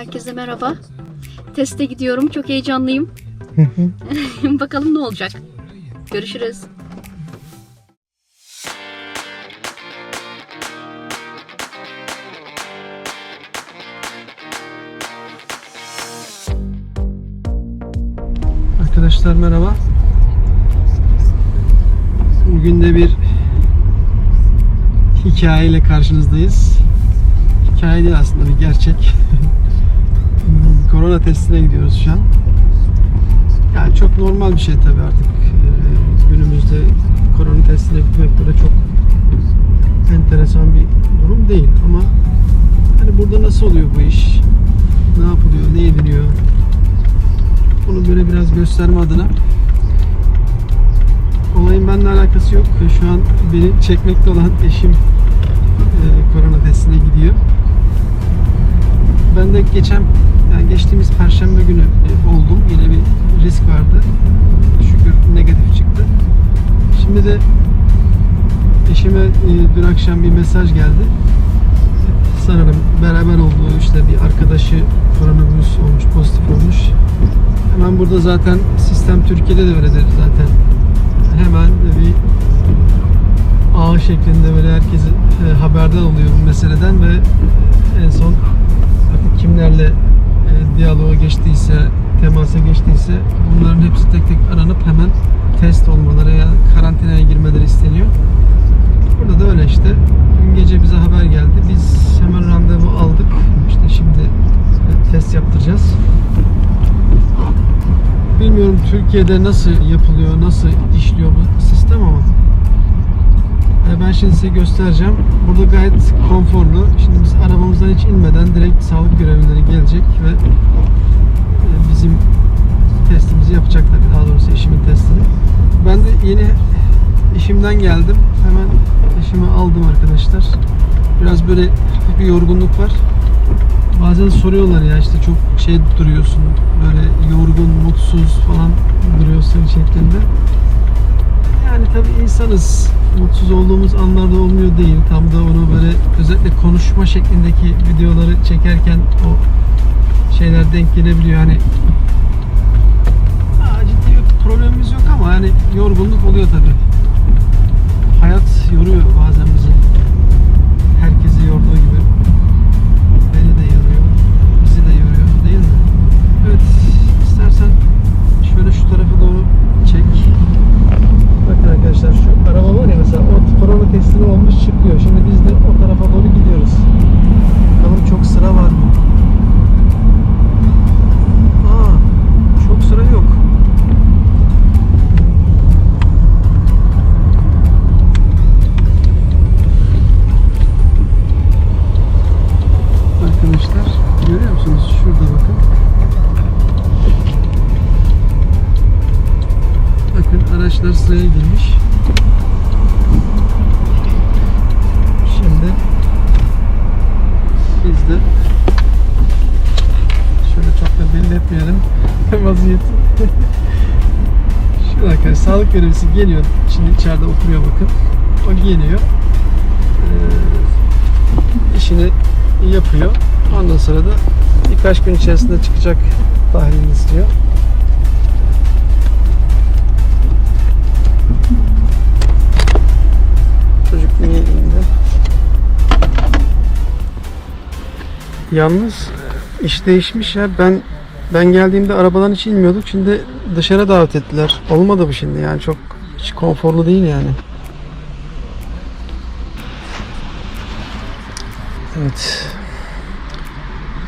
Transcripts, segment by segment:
Herkese merhaba. Teste gidiyorum. Çok heyecanlıyım. Bakalım ne olacak. Görüşürüz. Arkadaşlar merhaba. Bugün de bir hikayeyle karşınızdayız. Hikaye değil aslında bir gerçek. Korona testine gidiyoruz şu an. Yani çok normal bir şey tabii artık. Ee, Günümüzde korona testine gitmek böyle çok enteresan bir durum değil ama hani burada nasıl oluyor bu iş? Ne yapılıyor? Ne ediliyor? Bunu böyle biraz gösterme adına olayın benimle alakası yok. Şu an beni çekmekte olan eşim e, korona testine gidiyor. Ben de geçen yani geçtiğimiz perşembe günü e, oldum. Yine bir risk vardı. Şükür negatif çıktı. Şimdi de eşime e, dün akşam bir mesaj geldi. Sanırım beraber olduğu işte bir arkadaşı koronavirüs olmuş, pozitif olmuş. Hemen burada zaten sistem Türkiye'de de öyledir zaten. Hemen bir ağ şeklinde böyle herkesi e, haberdar oluyor bu meseleden ve en son artık kimlerle diyaloğa geçtiyse, temasa geçtiyse bunların hepsi tek tek aranıp hemen test olmaları ya karantinaya girmeleri isteniyor. Burada da öyle işte. Dün gece bize haber geldi. Biz hemen randevu aldık. İşte şimdi test yaptıracağız. Bilmiyorum Türkiye'de nasıl yapılıyor, nasıl işliyor bu sistem ama ben şimdi size göstereceğim. Burada gayet konforlu. Şimdi biz arabamızdan hiç inmeden direkt sağlık görevlileri gelecek ve e, bizim testimizi yapacaklar. Daha doğrusu eşimin testini. Ben de yeni işimden geldim. Hemen eşimi aldım arkadaşlar. Biraz böyle bir yorgunluk var. Bazen soruyorlar ya işte çok şey duruyorsun böyle yorgun, mutsuz falan duruyorsun şeklinde. Yani tabii insanız. Mutsuz olduğumuz anlarda olmuyor değil. Tam da onu böyle özellikle konuşma şeklindeki videoları çekerken o şeyler denk gelebiliyor. Hani Aa, ciddi bir problemimiz yok ama yani yorgunluk oluyor tabii. Hayat yoruyor bazen araçlar sıraya girmiş. Şimdi biz de şöyle çok da belli etmeyelim vaziyeti. Şu arkadaşlar sağlık görevlisi geliyor. Şimdi içeride oturuyor bakın. O geliyor. Ee, işini yapıyor. Ondan sonra da birkaç gün içerisinde çıkacak tahlilini istiyor. Yalnız iş değişmiş ya. Ben ben geldiğimde arabadan hiç inmiyorduk. Şimdi dışarı davet ettiler. Olmadı bu şimdi yani çok hiç konforlu değil yani. Evet.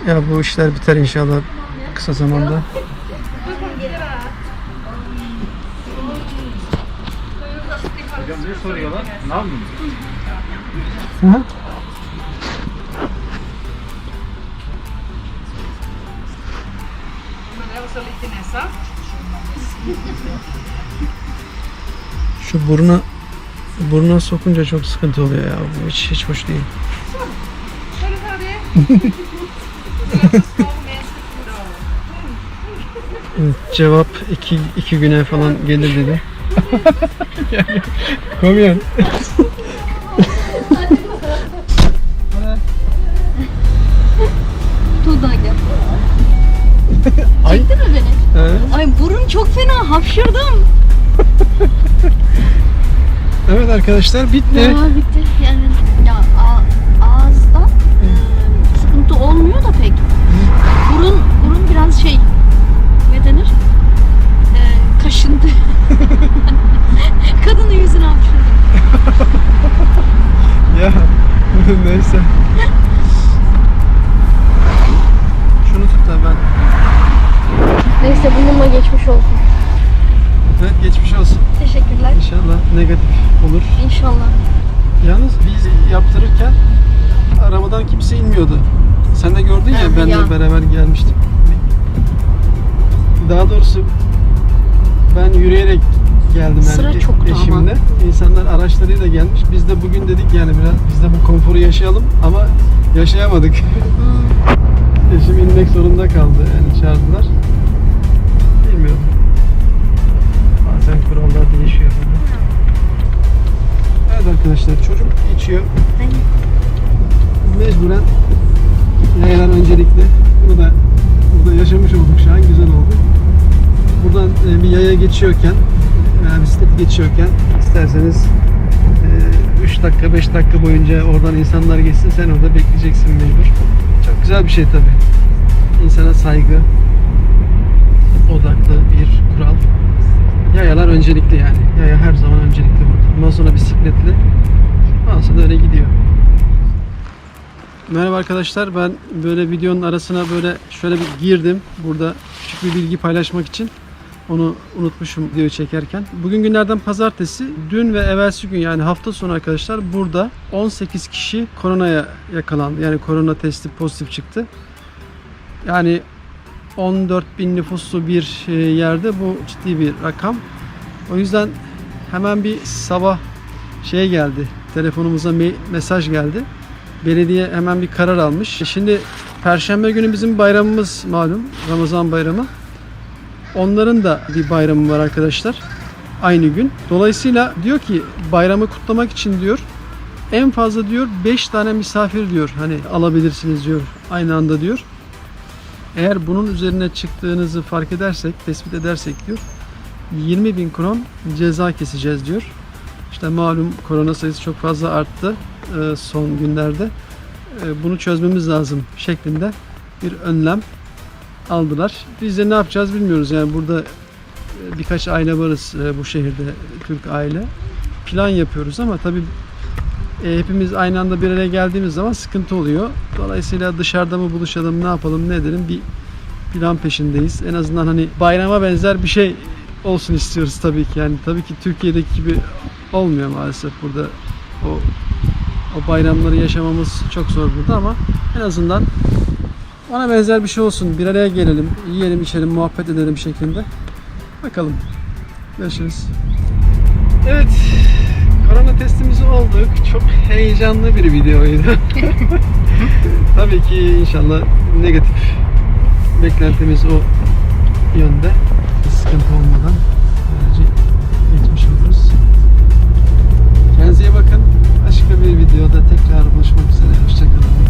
Ya bu işler biter inşallah kısa zamanda. Hocam ne soruyorlar? Ne yapayım? Hı hı. Şu buruna burnuna sokunca çok sıkıntı oluyor ya. Bu hiç hiç hoş değil. Evet, Cevap iki, iki güne falan gelir dedi. Komyan. Burun çok fena hapşırdım. Evet arkadaşlar bitti. Ya bitti. Yani Neyse bununla geçmiş olsun. Evet geçmiş olsun. Teşekkürler. İnşallah negatif olur. İnşallah. Yalnız biz yaptırırken arabadan kimse inmiyordu. Sen de gördün ya benle ya. beraber gelmiştik. Daha doğrusu ben yürüyerek geldim Sıra yani çoktu ama. eşimle. İnsanlar araçlarıyla gelmiş. Biz de bugün dedik yani biraz biz de bu konforu yaşayalım ama yaşayamadık. Hmm. Eşim inmek zorunda kaldı yani çağırdılar. İçiyor. Mecburen yayalar öncelikli. Bunu da burada yaşamış olduk şu an güzel oldu. Buradan e, bir yaya geçiyorken yani bisiklet geçiyorken isterseniz 3 dakika 5 dakika boyunca oradan insanlar geçsin sen orada bekleyeceksin mecbur. Çok güzel bir şey tabi. İnsana saygı odaklı bir kural. Yayalar öncelikli yani. Yaya her zaman öncelikli burada. Ondan sonra bisikletli. Ondan sonra da öyle gidiyor. Merhaba arkadaşlar. Ben böyle videonun arasına böyle şöyle bir girdim. Burada küçük bir bilgi paylaşmak için. Onu unutmuşum videoyu çekerken. Bugün günlerden pazartesi. Dün ve evvelsi gün yani hafta sonu arkadaşlar burada 18 kişi koronaya yakalandı. Yani korona testi pozitif çıktı. Yani 14 bin nüfuslu bir e, yerde bu ciddi bir rakam. O yüzden hemen bir sabah şey geldi. Telefonumuza me- mesaj geldi. Belediye hemen bir karar almış. Şimdi Perşembe günü bizim bayramımız malum. Ramazan bayramı. Onların da bir bayramı var arkadaşlar. Aynı gün. Dolayısıyla diyor ki bayramı kutlamak için diyor en fazla diyor 5 tane misafir diyor hani alabilirsiniz diyor aynı anda diyor. Eğer bunun üzerine çıktığınızı fark edersek, tespit edersek diyor 20 bin kron ceza keseceğiz diyor. İşte malum korona sayısı çok fazla arttı e, son günlerde. E, Bunu çözmemiz lazım şeklinde bir önlem aldılar. Biz de ne yapacağız bilmiyoruz. Yani burada e, birkaç aile varız bu şehirde Türk aile. Plan yapıyoruz ama tabii hepimiz aynı anda bir araya geldiğimiz zaman sıkıntı oluyor. Dolayısıyla dışarıda mı buluşalım, ne yapalım, ne edelim bir plan peşindeyiz. En azından hani bayrama benzer bir şey olsun istiyoruz tabii ki. Yani tabii ki Türkiye'deki gibi olmuyor maalesef burada o o bayramları yaşamamız çok zor burada ama en azından ona benzer bir şey olsun. Bir araya gelelim, yiyelim, içelim, muhabbet edelim şeklinde. Bakalım. Görüşürüz. Evet. Korona testimizi olduk. Çok heyecanlı bir videoydu. Tabii ki inşallah negatif beklentimiz o yönde. Sıkıntı olmadan Kendinize iyi bakın. Başka bir videoda tekrar buluşmak üzere. Hoşçakalın.